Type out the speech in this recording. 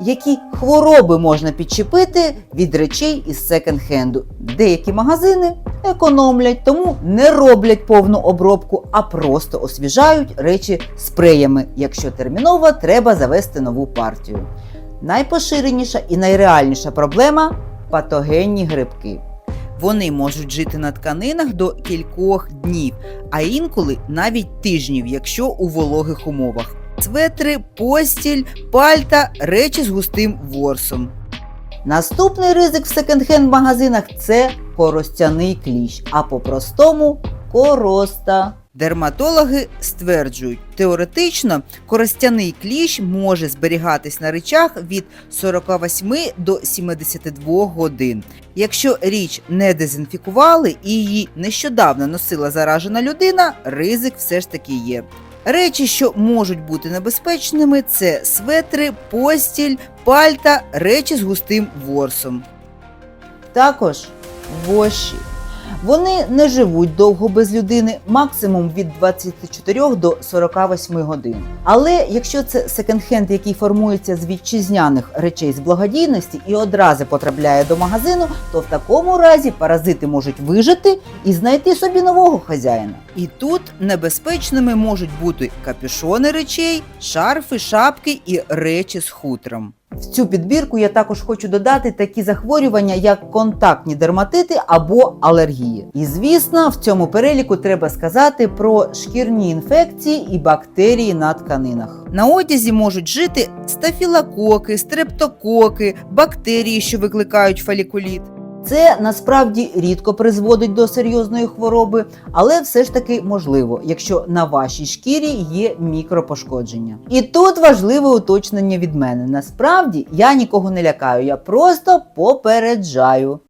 які хвороби можна підчепити від речей із секонд-хенду. Деякі магазини економлять, тому не роблять повну обробку, а просто освіжають речі спреями, якщо терміново треба завести нову партію. Найпоширеніша і найреальніша проблема патогенні грибки. Вони можуть жити на тканинах до кількох днів, а інколи навіть тижнів, якщо у вологих умовах. Светри, постіль, пальта, речі з густим ворсом. Наступний ризик в секонд-хенд магазинах це коростяний кліщ, а по-простому короста. Дерматологи стверджують, теоретично коростяний кліщ може зберігатись на речах від 48 до 72 годин. Якщо річ не дезінфікували і її нещодавно носила заражена людина, ризик все ж таки є. Речі, що можуть бути небезпечними, це светри, постіль, пальта, речі з густим ворсом. Також воші. Вони не живуть довго без людини, максимум від 24 до 48 годин. Але якщо це секонд-хенд, який формується з вітчизняних речей з благодійності і одразу потрапляє до магазину, то в такому разі паразити можуть вижити і знайти собі нового хазяїна. І тут небезпечними можуть бути капюшони речей, шарфи, шапки і речі з хутром. В цю підбірку я також хочу додати такі захворювання, як контактні дерматити або алергії. І звісно, в цьому переліку треба сказати про шкірні інфекції і бактерії на тканинах. На одязі можуть жити стафілококи, стрептококи, бактерії, що викликають фолікуліт. Це насправді рідко призводить до серйозної хвороби, але все ж таки можливо, якщо на вашій шкірі є мікропошкодження. І тут важливе уточнення від мене. Насправді я нікого не лякаю, я просто попереджаю.